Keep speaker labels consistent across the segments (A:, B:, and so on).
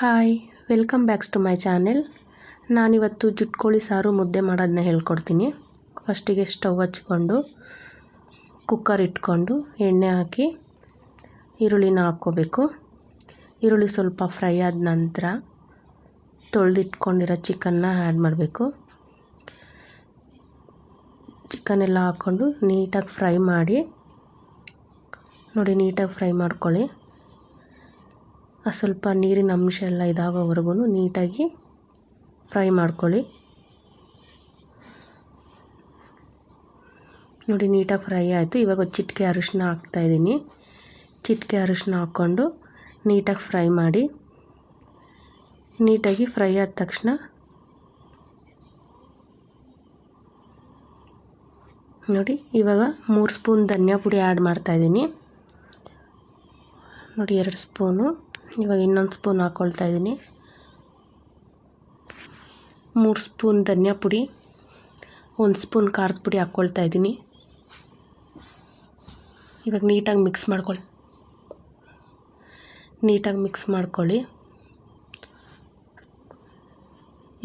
A: Hi, welcome backs to my channel. ನಾನಿವತ್ತು ಜುಟ್ಕೋಳಿ ಸಾರು ಮುದ್ದೆ ಮಾಡೋದನ್ನ ಹೇಳ್ಕೊಡ್ತೀನಿ. ಫಸ್ಟಿಗೆ ಸ್ಟವ್ ಹಚ್ಕೊಂಡು, ಕುಕ್ಕರ್ ಇಟ್ಕೊಂಡು, ಎಣ್ಣೆ ಹಾಕಿ, ಈರುಳ್ಳಿನ ಹಾಕ್ಕೋಬೇಕು. ಈರುಳ್ಳಿ ಸ್ವಲ್ಪ ಫ್ರೈ ಆದ ನಂತರ ತೊಳೆದಿಟ್ಕೊಂಡಿರೋ ಚಿಕನ್ನ ಆ್ಯಡ್ ಮಾಡಬೇಕು. ಚಿಕನ್ ಎಲ್ಲ ಹಾಕ್ಕೊಂಡು ನೀಟಾಗಿ ಫ್ರೈ ಮಾಡಿ, ನೋಡಿ ನೀಟಾಗಿ ಫ್ರೈ ಮಾಡ್ಕೊಳ್ಳಿ. ಸ್ವಲ್ಪ ನೀರಿನ ಅಂಶ ಎಲ್ಲ ಇದಾಗೋವರೆಗೂ ನೀಟಾಗಿ ಫ್ರೈ ಮಾಡ್ಕೊಳ್ಳಿ. ನೋಡಿ, ನೀಟಾಗಿ ಫ್ರೈ ಆಯಿತು. ಇವಾಗ ಚಿಟಿಕೆ ಅರಿಶಿನ ಹಾಕ್ತಾಯಿದ್ದೀನಿ ಚಿಟಿಕೆ ಅರಿಶಿನ ಹಾಕ್ಕೊಂಡು ನೀಟಾಗಿ ಫ್ರೈ ಮಾಡಿ, ನೀಟಾಗಿ ಫ್ರೈ ಆದ ತಕ್ಷಣ ನೋಡಿ, ಇವಾಗ ಮೂರು ಸ್ಪೂನ್ ಧನಿಯಾ ಪುಡಿ ಆ್ಯಡ್ ಮಾಡ್ತಾಯಿದ್ದೀನಿ ನೋಡಿ, ಎರಡು ಸ್ಪೂನು ಇವಾಗ ಇನ್ನೊಂದು ಸ್ಪೂನ್ ಹಾಕ್ಕೊಳ್ತಾ ಇದ್ದೀನಿ. ಮೂರು ಸ್ಪೂನ್ ಧನಿಯಾ ಪುಡಿ, ಒಂದು ಸ್ಪೂನ್ ಖಾರದ ಪುಡಿ ಹಾಕ್ಕೊಳ್ತಾ ಇದ್ದೀನಿ. ಇವಾಗ ನೀಟಾಗಿ ಮಿಕ್ಸ್ ಮಾಡ್ಕೊಳ್ಳಿ. ನೀಟಾಗಿ ಮಿಕ್ಸ್ ಮಾಡ್ಕೊಳ್ಳಿ.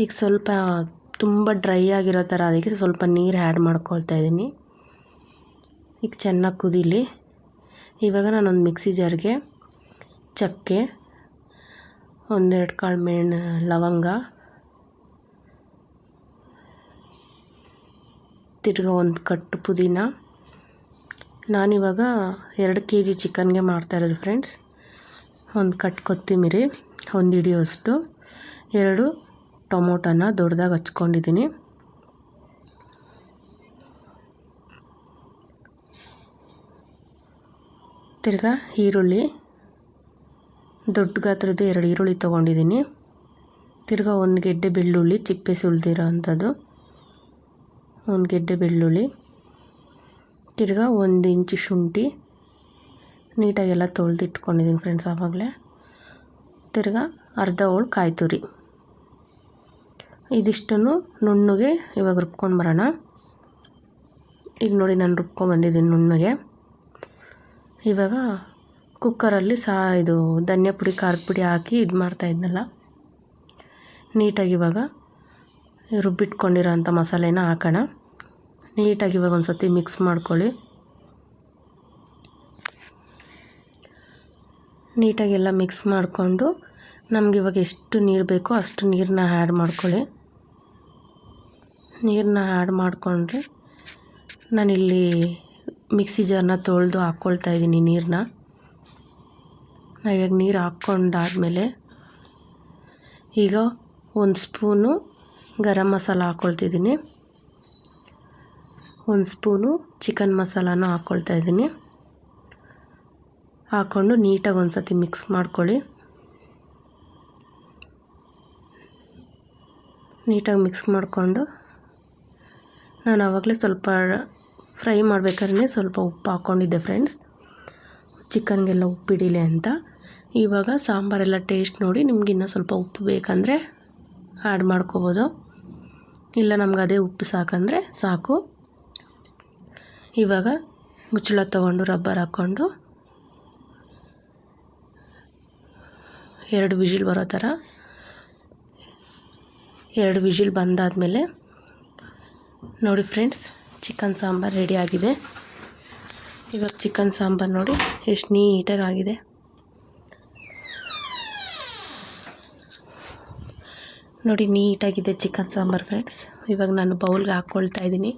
A: ಈಗ ಸ್ವಲ್ಪ ತುಂಬ ಡ್ರೈ ಆಗಿರೋ ಥರ ಅದಕ್ಕೆ ಸ್ವಲ್ಪ ನೀರು ಆ್ಯಡ್ ಮಾಡ್ಕೊಳ್ತಾ ಇದ್ದೀನಿ. ಈಗ ಚೆನ್ನಾಗಿ ಕುದೀಲಿ. ಇವಾಗ ನಾನೊಂದು ಮಿಕ್ಸಿ ಜಾರ್ಗೆ ಚಕ್ಕೆ, ಒಂದೆರಡು ಕಾಳು ಮೆಣ್, ಲವಂಗ, ತಿರ್ಗಾ ಒಂದು ಕಟ್ಟು ಪುದೀನ. ನಾನಿವಾಗ ಎರಡು ಕೆ ಜಿ ಚಿಕನ್ಗೆ ಮಾಡ್ತಾಯಿರೋದು ಫ್ರೆಂಡ್ಸ್. ಒಂದು ಕಟ್ ಕೊತ್ತಿಮಿರಿ, ಒಂದು ಹಿಡಿಯೋಷ್ಟು. ಎರಡು ಟೊಮೊಟೊನ ದೊಡ್ಡದಾಗಿ ಹಚ್ಕೊಂಡಿದ್ದೀನಿ ತಿರ್ಗಾ ಈರುಳ್ಳಿ ದೊಡ್ಡ ಗಾತ್ರದ ಎರಡು ಈರುಳ್ಳಿ ತೊಗೊಂಡಿದ್ದೀನಿ. ತಿರ್ಗಾ ಒಂದು ಗೆಡ್ಡೆ ಬೆಳ್ಳುಳ್ಳಿ ಚಿಪ್ಪೆ ಸುಲಿದಿರೋ ಅಂಥದ್ದು. ಒಂದು ಗೆಡ್ಡೆ ಬೆಳ್ಳುಳ್ಳಿ. ತಿರ್ಗಾ ಒಂದು ಇಂಚು ಶುಂಠಿ. ನೀಟಾಗೆಲ್ಲ ತೊಳೆದಿಟ್ಕೊಂಡಿದ್ದೀನಿ ಫ್ರೆಂಡ್ಸ್ ಆವಾಗಲೇ. ತಿರ್ಗಾ ಅರ್ಧ ಹೋಳು ಕಾಯಿ ತುರಿ. ಇದಿಷ್ಟನ್ನು ನುಣ್ಣಗೆ ಇವಾಗ ರುಬ್ಕೊಂಡು ಬರೋಣ. ಈಗ ನೋಡಿ ನಾನು ರುಬ್ಕೊಂಡ್ಬಂದಿದ್ದೀನಿ ನುಣ್ಣಗೆ. ಇವಾಗ ಕುಕ್ಕರಲ್ಲಿ ಸಾ ಇದು ಧನಿಯಾ ಪುಡಿ, ಖಾರದ ಪುಡಿ ಹಾಕಿ ಇದು ಮಾಡ್ತಾಯಿದ್ನಲ್ಲ ನೀಟಾಗಿ ಇವಾಗ ರುಬ್ಬಿಟ್ಕೊಂಡಿರೋ ಅಂಥ ಮಸಾಲೆನ ಹಾಕೋಣ. ನೀಟಾಗಿ ಇವಾಗ ಒಂದು ಸತಿ ಮಿಕ್ಸ್ ಮಾಡ್ಕೊಳ್ಳಿ. ನೀಟಾಗಿ ಎಲ್ಲ ಮಿಕ್ಸ್ ಮಾಡಿಕೊಂಡು ನಮ್ಗೆ ಇವಾಗ ಎಷ್ಟು ನೀರು ಬೇಕೋ ಅಷ್ಟು ನೀರನ್ನ ಆ್ಯಡ್ ಮಾಡ್ಕೊಳ್ಳಿ. ನೀರನ್ನ ಆ್ಯಡ್ ಮಾಡಿಕೊಂಡ್ರೆ ನಾನಿಲ್ಲಿ ಮಿಕ್ಸಿ ಜಾರ್ನ ತೊಳೆದು ಹಾಕ್ಕೊಳ್ತಾ ಇದ್ದೀನಿ ನೀರನ್ನ. ಇವಾಗ ನೀರು ಹಾಕ್ಕೊಂಡಾದಮೇಲೆ ಈಗ ಒಂದು ಸ್ಪೂನು ಗರಂ ಮಸಾಲ ಹಾಕ್ಕೊಳ್ತಿದ್ದೀನಿ. ಒಂದು ಸ್ಪೂನು ಚಿಕನ್ ಮಸಾಲಾನು ಹಾಕ್ಕೊಳ್ತಾ ಇದ್ದೀನಿ. ಹಾಕ್ಕೊಂಡು ನೀಟಾಗಿ ಒಂದು ಸತಿ ಮಿಕ್ಸ್ ಮಾಡ್ಕೊಳ್ಳಿ. ನೀಟಾಗಿ ಮಿಕ್ಸ್ ಮಾಡಿಕೊಂಡು ನಾನು ಆವಾಗಲೇ ಸ್ವಲ್ಪ ಫ್ರೈ ಮಾಡ್ಬೇಕಾದ್ರೆ ಸ್ವಲ್ಪ ಉಪ್ಪು ಹಾಕ್ಕೊಂಡಿದ್ದೆ ಫ್ರೆಂಡ್ಸ್. ಚಿಕನ್ಗೆಲ್ಲ ಉಪ್ಪಿಡಿಲೆ ಅಂತ. ಇವಾಗ ಸಾಂಬಾರೆಲ್ಲ ಟೇಸ್ಟ್ ನೋಡಿ ನಿಮ್ಗೆ ಇನ್ನೂ ಸ್ವಲ್ಪ ಉಪ್ಪು ಬೇಕಂದರೆ ಆ್ಯಡ್ ಮಾಡ್ಕೋಬೋದು. ಇಲ್ಲ ನಮ್ಗೆ ಅದೇ ಉಪ್ಪು ಸಾಕಂದರೆ ಸಾಕು. ಇವಾಗ ಮುಚ್ಚಳ ತೊಗೊಂಡು ರಬ್ಬರ್ ಹಾಕ್ಕೊಂಡು ಎರಡು ವಿಜಿಲ್ ಬರೋ ಥರ ಎರಡು ವಿಜಿಲ್ ಬಂದಾದಮೇಲೆ ನೋಡಿ ಫ್ರೆಂಡ್ಸ್, ಚಿಕನ್ ಸಾಂಬಾರು ರೆಡಿ ಆಗಿದೆ. ಇವಾಗ ಚಿಕನ್ ಸಾಂಬಾರು ನೋಡಿ ಎಷ್ಟು ನೀಟಾಗಿ ಆಗಿದೆ. ನೋಡಿ, ನೀಟಾಗಿದೆ ಚಿಕನ್ ಸಾಂಬಾರು ಫ್ರೆಂಡ್ಸ್ ಇವಾಗ ನಾನು ಬೌಲ್ಗೆ ಹಾಕ್ಕೊಳ್ತಾ ಇದ್ದೀನಿ.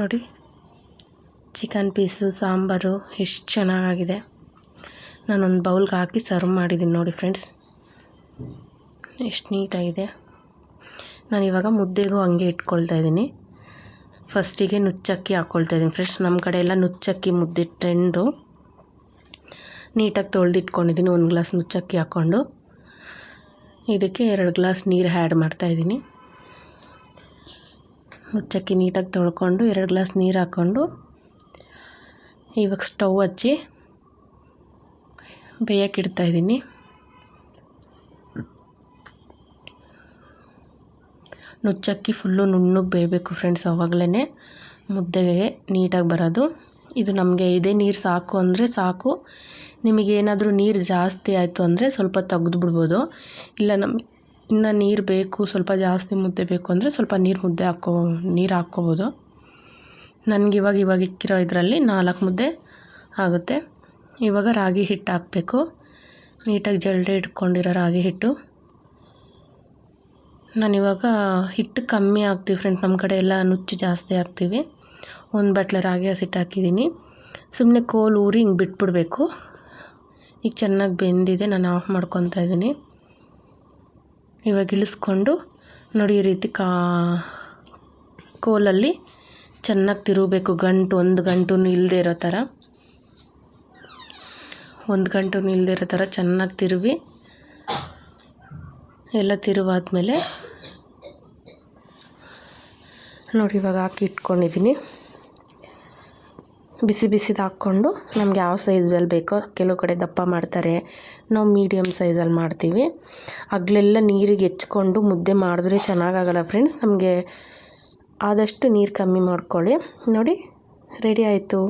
A: ನೋಡಿ, ಚಿಕನ್ ಪೀಸು, ಸಾಂಬಾರು ಎಷ್ಟು ಚೆನ್ನಾಗಾಗಿದೆ. ನಾನೊಂದು ಬೌಲ್ಗೆ ಹಾಕಿ ಸರ್ವ್ ಮಾಡಿದ್ದೀನಿ ನೋಡಿ ಫ್ರೆಂಡ್ಸ್ ಎಷ್ಟು ನೀಟಾಗಿದೆ. ಇವಾಗ ಮುದ್ದೆಗೂ ಹಂಗೆ ಇಟ್ಕೊಳ್ತಾ ಇದ್ದೀನಿ. ಫಸ್ಟಿಗೆ ನುಚ್ಚಕ್ಕಿ ಹಾಕ್ಕೊಳ್ತಾ ಇದ್ದೀನಿ ಫ್ರೆಂಡ್ಸ್ ನಮ್ಮ ಕಡೆ ಎಲ್ಲ ನುಚ್ಚಕ್ಕಿ ಮುದ್ದೆ ಟ್ರೆಂಡು ನೀಟಾಗಿ ತೊಳೆದಿಟ್ಕೊಂಡಿದ್ದೀನಿ. ಒಂದು ಗ್ಲಾಸ್ ನುಚ್ಚಕ್ಕಿ ಹಾಕ್ಕೊಂಡು ಇದಕ್ಕೆ ಎರಡು ಗ್ಲಾಸ್ ನೀರು ಆ್ಯಡ್ ಮಾಡ್ತಾಯಿದ್ದೀನಿ ನುಚ್ಚಕ್ಕಿ ನೀಟಾಗಿ ತೊಳ್ಕೊಂಡು ಎರಡು ಗ್ಲಾಸ್ ನೀರು ಹಾಕ್ಕೊಂಡು ಇವಾಗ ಸ್ಟವ್ ಹಚ್ಚಿ ಬೇಯಕ್ಕೆ ಇಡ್ತಾಯಿದ್ದೀನಿ ನುಚ್ಚಕ್ಕಿ ಫುಲ್ಲು ನುಣ್ಣಗೆ ಬೇಯಬೇಕು ಫ್ರೆಂಡ್ಸ್ ಅವಾಗಲೇ ಮುದ್ದೆಗೆ ನೀಟಾಗಿ ಬರೋದು. ಇದು ನಮಗೆ ಇದೇ ನೀರು ಸಾಕು ಅಂದರೆ ಸಾಕು. ನಿಮಗೇನಾದರೂ ನೀರು ಜಾಸ್ತಿ ಆಯಿತು ಅಂದರೆ ಸ್ವಲ್ಪ ತೆಗೆದು ಬಿಡ್ಬೋದು. ಇಲ್ಲ ನಮಗೆ ಇನ್ನು ನೀರು ಬೇಕು, ಸ್ವಲ್ಪ ಜಾಸ್ತಿ ಮುದ್ದೆ ಬೇಕು ಅಂದರೆ ಸ್ವಲ್ಪ ನೀರು ಮುದ್ದೆ ಹಾಕೋ, ನೀರು ಹಾಕ್ಕೋಬೋದು. ನನಗೆ ಇವಾಗ ಇವಾಗ ಇಕ್ಕಿರೋ ಇದರಲ್ಲಿ ನಾಲ್ಕು ಮುದ್ದೆ ಆಗುತ್ತೆ. ಇವಾಗ ರಾಗಿ ಹಿಟ್ಟು ಹಾಕಬೇಕು. ನೀಟಾಗಿ ಜಲ್ಡೆ ಇಟ್ಕೊಂಡಿರೋ ರಾಗಿ ಹಿಟ್ಟು. ನಾನಿವಾಗ ಹಿಟ್ಟು ಕಮ್ಮಿ ಹಾಕ್ತೀವಿ ಫ್ರೆಂಡ್ಸ್ ನಮ್ಮ ಕಡೆ ಎಲ್ಲ ನುಚ್ಚು ಜಾಸ್ತಿ ಹಾಕ್ತೀವಿ. ಒಂದು ಬಟ್ಲೆ ರಾಗಿ ಹಸಿಟ್ಟು ಹಾಕಿದ್ದೀನಿ. ಸುಮ್ಮನೆ ಕೋಲು ಊರಿ ಹಿಂಗೆ ಬಿಟ್ಬಿಡಬೇಕು. ಈಗ ಚೆನ್ನಾಗಿ ಬೆಂದಿದೆ, ನಾನು ಆಫ್ ಮಾಡ್ಕೊತಾ ಇದ್ದೀನಿ. ಇವಾಗ ಇಳಿಸ್ಕೊಂಡು, ನೋಡಿ ಈ ರೀತಿ ಕಾ, ಕೋಲಲ್ಲಿ ಚೆನ್ನಾಗಿ ತಿರುಗಬೇಕು. ಗಂಟು, ಒಂದು ಗಂಟು ಇಲ್ಲದೆ ಇರೋ ಥರ. ಒಂದು ಗಂಟು ಇಲ್ಲದೆ ಇರೋ ಥರ ಚೆನ್ನಾಗಿ ತಿರುವಿ. ಎಲ್ಲ ತಿರುವಾದ್ಮೇಲೆ, ನೋಡಿ ಇವಾಗ ಹಾಕಿ ಇಟ್ಕೊಂಡಿದ್ದೀನಿ. ಬಿಸಿ ಬಿಸಿದು ಹಾಕ್ಕೊಂಡು ನಮ್ಗೆ ಯಾವ ಸೈಜಲ್ಲಿ ಬೇಕೋ ಕೆಲವು ಕಡೆ ದಪ್ಪ ಮಾಡ್ತಾರೆ. ನಾವು ಮೀಡಿಯಮ್ ಸೈಜಲ್ಲಿ ಮಾಡ್ತೀವಿ. ಅಗ್ಲೆಲ್ಲ ನೀರಿಗೆ ಹೆಚ್ಕೊಂಡು ಮುದ್ದೆ ಮಾಡಿದ್ರೆ ಚೆನ್ನಾಗಾಗಲ್ಲ ಫ್ರೆಂಡ್ಸ್ ನಮಗೆ ಆದಷ್ಟು ನೀರು ಕಮ್ಮಿ ಮಾಡ್ಕೊಳ್ಳಿ. ನೋಡಿ ರೆಡಿ ಆಯಿತು.